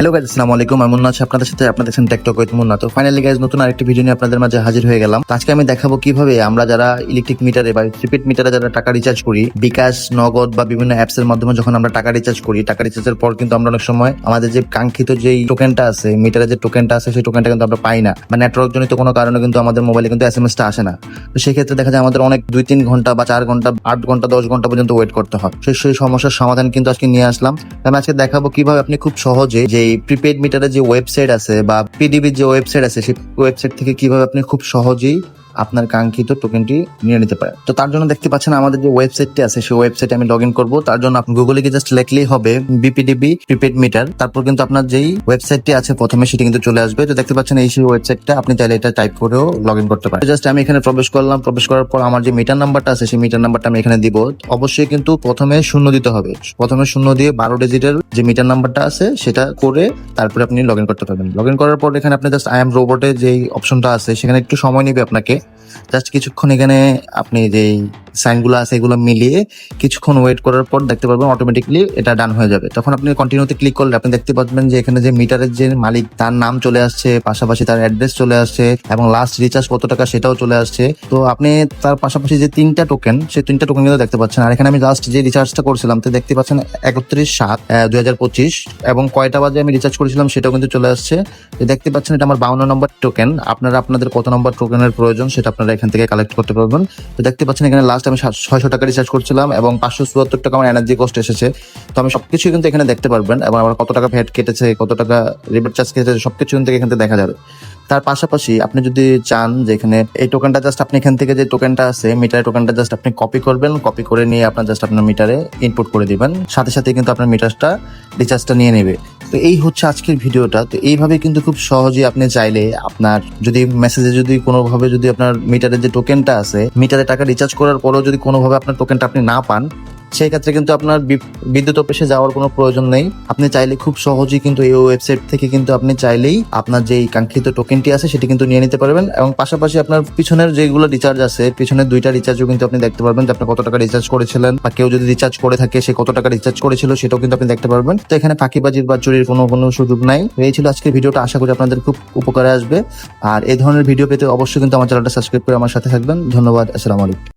Hello guys আসসালামু আলাইকুম, আমি মুন্না আছি আপনাদের সাথে। আপনাদের দেখছেন টেকটক উইথ মুন্না। তো ফাইনালি গাইজ নতুন আরেকটি ভিডিও নিয়ে আপনাদের মাঝে হাজির হয়ে গেলাম। আজকে আমি দেখাবো কীভাবে আমরা যারা ইলেকট্রিক মিটারে বা প্রিপেড মিটারে যারা টাকা রিচার্জ করি, বিকাশ, নগদ বা বিভিন্ন অ্যাপস এর মাধ্যমে যখন আমরা টাকা রিচার্জ করি, টাকা রিচার্জের পর কিন্তু আমরা অনেক সময় আমাদের যে কাঙ্ক্ষিত যেই টোকেনটা আছে মিটারে যে টোকেনটা আছে, সেই টোকেনটা কিন্তু আমরা পাই না। বা নেটওয়ার্ক জনিত কোনো কারণে কিন্তু আমাদের মোবাইলে কিন্তু এস এম এসটা আসে না। তো সেক্ষেত্রে দেখা যায় আমাদের অনেক দুই তিন ঘণ্টা বা চার ঘণ্টা, আট ঘণ্টা, দশ ঘণ্টা পর্যন্ত ওয়েট করতে হয়। সেই সেই সমস্যার সমাধান কিন্তু আজকে নিয়ে আসলাম। আমি আজকে দেখাবো কীভাবে আপনি খুব সহজে যে প্রিপেড মিটারের যে ওয়েবসাইট আছে বা পিডিবির যে ওয়েবসাইট আছে, সেই ওয়েবসাইট থেকে কীভাবে আপনি খুব সহজেই আপনার কাঙ্ক্ষিত টোকেনটি নিয়ে নিতে পারেন। তো তার জন্য দেখতে পাচ্ছেন আমাদের যে ওয়েবসাইটটি আছে, সেই ওয়েবসাইটে আমি লগ ইন করব। তার জন্য আপনি গুগলে গিয়ে জাস্ট লেখলেই হবে বিপিডিবি প্রিপেড মিটার তারপর কিন্তু আপনার যেই ওয়েবসাইটটি আছে, প্রথমে সেটি কিন্তু চলে আসবে। তো দেখতে পাচ্ছেন এই সেই ওয়েবসাইটটা আপনি চাইলে এটা টাইপ করেও লগ ইন করতে পারেন। জাস্ট আমি এখানে প্রবেশ করলাম। প্রবেশ করার পর আমার যে মিটার নাম্বারটা আছে, সেই মিটার নাম্বারটা আমি এখানে দিব। অবশ্যই কিন্তু প্রথমে শূন্য দিতে হবে। প্রথমে শূন্য দিয়ে বারো ডিজিটের যে মিটার নাম্বারটা আছে, সেটা করে তারপরে আপনি লগ ইন করতে পারবেন। লগ ইন করার পর এখানে আপনি জাস্ট আই এম রোবটে যেই অপশনটা আছে, সেখানে একটু সময় নেবে আপনাকে। জাস্ট কিছুক্ষণ এখানে আপনি যেই সাইনগুলো আছে এগুলো মিলিয়ে কিছুক্ষণ ওয়েট করার পর দেখতে পারবেন অটোমেটিকলি এটা ডান হয়ে যাবে। তখন আপনি কন্টিনিউতে ক্লিক করলে আপনি দেখতে পাচ্ছেন যে এখানে যে মিটারের যে মালিক, তার নাম চলে আসছে, পাশাপাশি তার অ্যাড্রেস চলে আসছে এবং লাস্ট রিচার্জ কত টাকা সেটাও চলে আসছে। তো আপনি তার পাশাপাশি যে তিনটা টোকেন সেই তিনটা টোকেন কিন্তু দেখতে পাচ্ছেন। আর এখানে আমি লাস্ট যে রিচার্জটা করছিলাম, তো দেখতে পাচ্ছেন একত্রিশ সাত দুই হাজার পঁচিশ এবং কয়টা বাজে আমি রিচার্জ করেছিলাম সেটাও কিন্তু চলে আসছে। দেখতে পাচ্ছেন এটা আমার বাউন্ন নম্বর টোকেন আপনারা আপনাদের কত নম্বর টোকেনের প্রয়োজন সেটা আপনারা এখান থেকে কালেক্ট করতে পারবেন। তো দেখতে পাচ্ছেন এখানে লাস্ট আমি ছয়শো টাকা রিচার্জ করছিলাম এবং পাঁচশো চুয়াত্তর টাকা আমার এনার্জি কস্ট এসেছে। তো আমি সবকিছু কিন্তু এখানে দেখতে পারবেন এবং আমার কত টাকা ভ্যাট কেটেছে, কত টাকা রিবার চার্জ কেটেছে, সবকিছু কিন্তু এখান থেকে দেখা যাবে। তার পাশাপাশি আপনি যদি চান যে এখানে এই টোকেনটা জাস্ট আপনি এখান থেকে যে টোকেনটা আছে মিটারের টোকেনটা জাস্ট আপনি কপি করবেন কপি করে নিয়ে আপনার জাস্ট আপনার মিটারে ইনপুট করে দিবেন। সাথে সাথে কিন্তু আপনার মিটারটা রিচার্জটা নিয়ে নেবে। তো এই হচ্ছে আজকের ভিডিওটা। তো এইভাবে কিন্তু খুব সহজে আপনি চাইলে আপনার যদি মেসেজে যদি কোনোভাবে যদি আপনার মিটারের যে টোকেনটা আছে মিটারে টাকা রিচার্জ করার পরেও যদি কোনোভাবে আপনার টোকেনটা আপনি না পান সেই ক্ষেত্রে কিন্তু আপনার বিদ্যুৎ অফিসে যাওয়ার কোনো প্রয়োজন নেই। আপনি চাইলে খুব সহজেই কিন্তু এই ওয়েবসাইট থেকে কিন্তু আপনি চাইলেই আপনার যেই কাঙ্ক্ষিত টোকেনটি আছে সেটি কিন্তু নিয়ে নিতে পারবেন এবং পাশাপাশি আপনার পিছনের যেগুলো রিচার্জ আছে, পিছনের দুইটা রিচার্জও কিন্তু আপনি দেখতে পারবেন যে আপনি কত টাকা রিচার্জ করেছিলেন বা কেউ যদি রিচার্জ করে থাকে সে কত টাকা রিচার্জ করেছিল সেটাও কিন্তু আপনি দেখতে পারবেন। তো এখানে ফাঁকিবাজির বা চুরির কোনো কোনো সুযোগ নাই। এই ছিল আজকের ভিডিওটা। আশা করি আপনাদের খুব উপকারে আসবে। আর এই ধরনের ভিডিও পেতে অবশ্যই কিন্তু আমার চ্যানেলটা সাবস্ক্রাইব করে আমার সাথে থাকবেন। ধন্যবাদ। আসসালামু আলাইকুম।